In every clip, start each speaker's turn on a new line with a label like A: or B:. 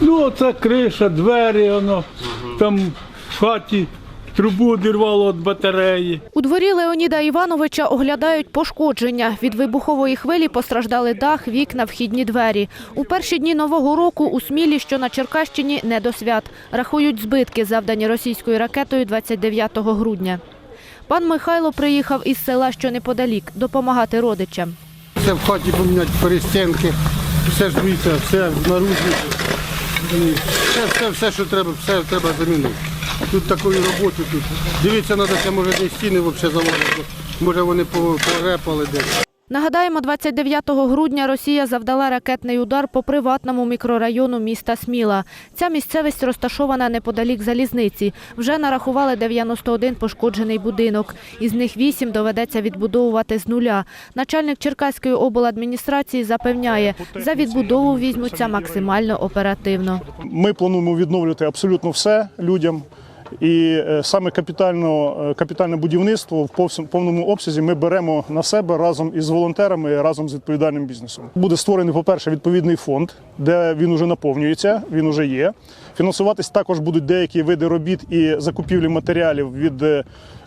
A: Ну, оце криша, двері, воно там в хаті трубу одірвало від батареї.
B: У дворі Леоніда Івановича оглядають пошкодження. Від вибухової хвилі постраждали дах, вікна, вхідні двері. У перші дні Нового року у Смілі, що на Черкащині, не до свят. Рахують збитки, завдані російською ракетою 29 грудня. Пан Михайло приїхав із села, що неподалік, допомагати родичам.
C: Все в хаті поміняти перестінки, все ж дивіться, все наружні. Все, все, все, що треба, все треба замінити. Тут такої роботи тут. Дивіться, треба, може десь стіни взагалі заводити. Може вони погрепали десь.
B: Нагадаємо, 29 грудня Росія завдала ракетний удар по приватному мікрорайону міста Сміла. Ця місцевість розташована неподалік залізниці. Вже нарахували 91 пошкоджений будинок. Із них 8 доведеться відбудовувати з нуля. Начальник Черкаської обладміністрації запевняє, за відбудову візьмуться максимально оперативно.
D: Ми плануємо відновлювати абсолютно все людям. І е, саме е, капітальне будівництво в повному обсязі ми беремо на себе разом із волонтерами, разом з відповідальним бізнесом. Буде створений, по-перше, відповідний фонд, де він уже наповнюється, він уже є. Фінансуватись також будуть деякі види робіт і закупівлі матеріалів від е,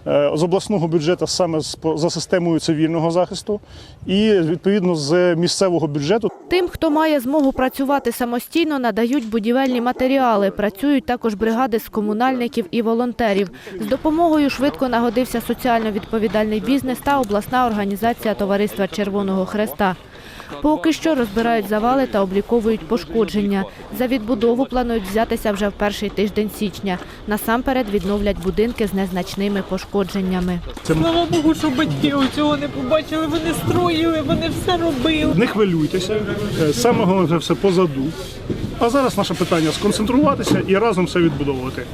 D: е, з обласного бюджету саме за системою цивільного захисту, і відповідно з місцевого бюджету.
B: Тим, хто має змогу працювати самостійно, надають будівельні матеріали. Працюють також бригади з комунальників і волонтерів. З допомогою швидко нагодився соціально відповідальний бізнес та обласна організація Товариства Червоного Хреста. Поки що розбирають завали та обліковують пошкодження. За відбудову планують взятися вже в перший тиждень січня. Насамперед відновлять будинки з незначними пошкодженнями.
E: Слава Богу, що батьки цього не побачили. Вони строїли, вони все робили.
D: Не хвилюйтеся, е, саме головне все позаду. А зараз наше питання сконцентруватися і разом все відбудовувати.